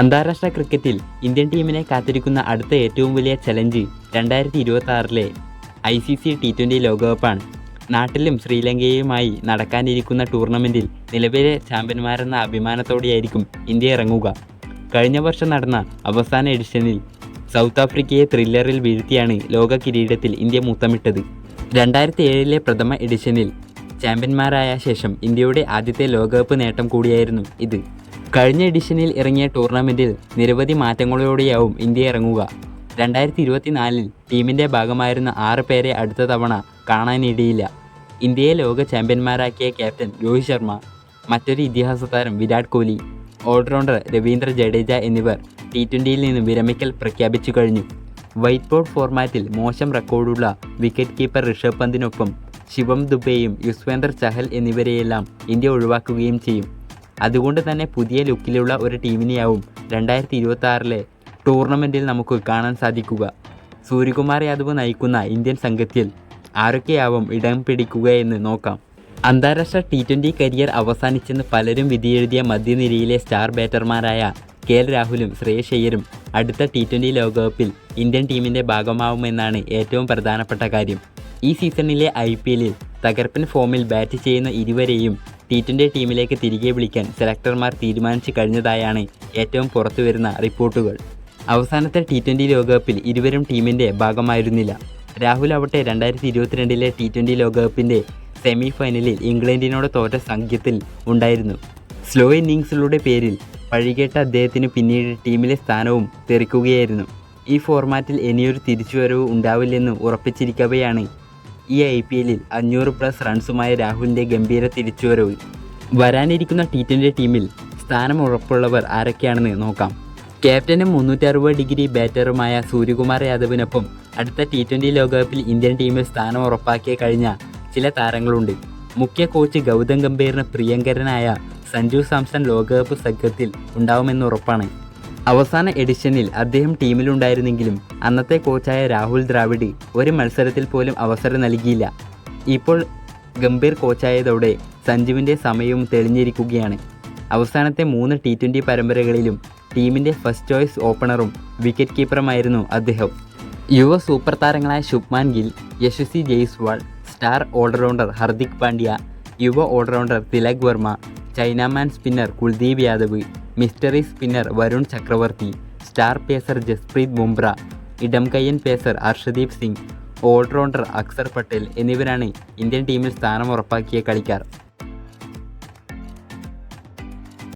അന്താരാഷ്ട്ര ക്രിക്കറ്റിൽ ഇന്ത്യൻ ടീമിനെ കാത്തിരിക്കുന്ന അടുത്ത ഏറ്റവും വലിയ ചലഞ്ച് രണ്ടായിരത്തി ഇരുപത്തി ആറിലെ I C C T twenty ലോകകപ്പാണ്. നാട്ടിലും ശ്രീലങ്കയുമായി നടക്കാനിരിക്കുന്ന ടൂർണമെന്റിൽ നിലവിലെ ചാമ്പ്യന്മാരെന്ന അഭിമാനത്തോടെയായിരിക്കും ഇന്ത്യ ഇറങ്ങുക. കഴിഞ്ഞ വർഷം നടന്ന അവസാന എഡിഷനിൽ സൗത്ത് ആഫ്രിക്കയെ ത്രില്ലറിൽ വീഴ്ത്തിയാണ് ലോക കിരീടത്തിൽ ഇന്ത്യ മുത്തമിട്ടത്. രണ്ടായിരത്തി ഏഴിലെ പ്രഥമ എഡിഷനിൽ ചാമ്പ്യന്മാരായ ശേഷം ഇന്ത്യയുടെ ആദ്യത്തെ ലോകകപ്പ് നേട്ടം കൂടിയായിരുന്നു ഇത്. കഴിഞ്ഞ എഡിഷനിൽ ഇറങ്ങിയ ടൂർണമെന്റിൽ നിരവധി മാറ്റങ്ങളോടെയാവും ഇന്ത്യ ഇറങ്ങുക. രണ്ടായിരത്തി ഇരുപത്തിനാലിൽ ടീമിന്റെ ഭാഗമായിരുന്ന ആറ് പേരെ അടുത്ത തവണ കാണാനിടയില്ല. ഇന്ത്യയെ ലോക ചാമ്പ്യന്മാരാക്കിയ ക്യാപ്റ്റൻ രോഹിത് ശർമ്മ മറ്റൊരു ഇതിഹാസ താരം വിരാട് കോഹ്ലി ഓൾറൗണ്ടർ രവീന്ദ്ര ജഡേജ എന്നിവർ ടി ട്വന്റിയിൽ നിന്ന് വിരമിക്കൽ പ്രഖ്യാപിച്ചു കഴിഞ്ഞു. വൈറ്റ് ബോർഡ് ഫോർമാറ്റിൽ മോശം റെക്കോർഡുള്ള വിക്കറ്റ് കീപ്പർ ഋഷഭ് പന്തിനൊപ്പം ശിവം ദുബെയും യുസ്വേന്ദർ ചഹൽ എന്നിവരെയെല്ലാം ഇന്ത്യ ഒഴിവാക്കുകയും ചെയ്യും. അതുകൊണ്ട് തന്നെ പുതിയ ലുക്കിലുള്ള ഒരു ടീമിനെയാവും രണ്ടായിരത്തി ഇരുപത്തി ആറിലെ ടൂർണമെന്റിൽ നമുക്ക് കാണാൻ സാധിക്കുക. സൂര്യകുമാർ യാദവ് നയിക്കുന്ന ഇന്ത്യൻ സംഘത്തിൽ ആരൊക്കെയാവും ഇടം പിടിക്കുകയെന്ന് നോക്കാം. അന്താരാഷ്ട്ര ടി ട്വന്റി കരിയർ അവസാനിച്ചെന്ന് പലരും വിധിയെഴുതിയ മധ്യനിരയിലെ സ്റ്റാർ ബാറ്റർമാരായ കെ എൽ രാഹുലും ശ്രേയസ് അയ്യരും അടുത്ത ടി ട്വന്റി ലോകകപ്പിൽ ഇന്ത്യൻ ടീമിന്റെ ഭാഗമാവുമെന്നാണ് ഏറ്റവും പ്രധാനപ്പെട്ട കാര്യം. ഈ സീസണിലെ ഐ പി എല്ലിൽ തകർപ്പൻ ഫോമിൽ ബാറ്റ് ചെയ്യുന്ന ഇരുവരെയും ടി ട്വന്റി ടീമിലേക്ക് തിരികെ വിളിക്കാൻ സെലക്ടർമാർ തീരുമാനിച്ചു കഴിഞ്ഞതായാണ് ഏറ്റവും പുറത്തു വരുന്ന റിപ്പോർട്ടുകൾ. അവസാനത്തെ ടി ട്വന്റി ലോകകപ്പിൽ ഇരുവരും ടീമിന്റെ ഭാഗമായിരുന്നില്ല. രാഹുൽ ആവട്ടെ രണ്ടായിരത്തി ഇരുപത്തിരണ്ടിലെ ടി ട്വന്റി ലോകകപ്പിന്റെ സെമി ഫൈനലിൽ ഇംഗ്ലണ്ടിനോട് തോറ്റ സംഖ്യത്തിൽ ഉണ്ടായിരുന്നു. സ്ലോ ഇന്നിങ്സുകളുടെ പേരിൽ പഴികേട്ട അദ്ദേഹത്തിന് പിന്നീട് ടീമിലെ സ്ഥാനവും തെറിക്കുകയായിരുന്നു. ഈ ഫോർമാറ്റിൽ ഇനിയൊരു തിരിച്ചുവരവ് ഉണ്ടാവില്ലെന്ന് ഉറപ്പിച്ചിരിക്കവെയാണ് ഈ ഐ പി എല്ലിൽ അഞ്ഞൂറ് പ്ലസ് റൺസുമായ രാഹുലിന്റെ ഗംഭീര തിരിച്ചുവരവ്. വരാനിരിക്കുന്ന ടി ട്വന്റി ടീമിൽ സ്ഥാനം ഉറപ്പുള്ളവർ ആരൊക്കെയാണെന്ന് നോക്കാം. ക്യാപ്റ്റനും മുന്നൂറ്റി അറുപത് ഡിഗ്രി ബാറ്ററുമായ സൂര്യകുമാർ യാദവിനൊപ്പം അടുത്ത ടി ട്വന്റി ലോകകപ്പിൽ ഇന്ത്യൻ ടീമിൽ സ്ഥാനം ഉറപ്പാക്കിയ കഴിഞ്ഞ ചില താരങ്ങളുണ്ട്. മുഖ്യ കോച്ച് ഗൗതം ഗംഭീറിന് പ്രിയങ്കരനായ സഞ്ജു സാംസൺ ലോകകപ്പ് സംഘത്തിൽ ഉണ്ടാവുമെന്ന് ഉറപ്പാണ്. അവസാന എഡിഷനിൽ അദ്ദേഹം ടീമിലുണ്ടായിരുന്നെങ്കിലും അന്നത്തെ കോച്ചായ രാഹുൽ ദ്രാവിഡി ഒരു മത്സരത്തിൽ പോലും അവസരം നൽകിയില്ല. ഇപ്പോൾ ഗംഭീർ കോച്ചായതോടെ സഞ്ജുവിന്റെ സമയവും തെളിഞ്ഞിരിക്കുകയാണ്. അവസാനത്തെ മൂന്ന് ടി ട്വന്റി പരമ്പരകളിലും ടീമിന്റെ ഫസ്റ്റ് ചോയ്സ് ഓപ്പണറും വിക്കറ്റ് കീപ്പറുമായിരുന്നു അദ്ദേഹം. യുവ സൂപ്പർ താരങ്ങളായ ശുഭ്മാൻ ഗിൽ യശസ്വി ജയ്സ്വാൾ സ്റ്റാർ ഓൾറൗണ്ടർ ഹർദിക് പാണ്ഡ്യ യുവ allrounder Tilak Varma chinaman spinner Kuldeep Yadav mystery spinner Varun Chakravarthy star pacer Jasprit Bumrah ഇടംകയ്യൻ pacer Arshdeep Singh allrounder Axar Patel എന്നിവരാണ് ഇന്ത്യൻ ടീമിൽ സ്ഥാനം ഉറപ്പാക്കിയ കളിക്കാർ.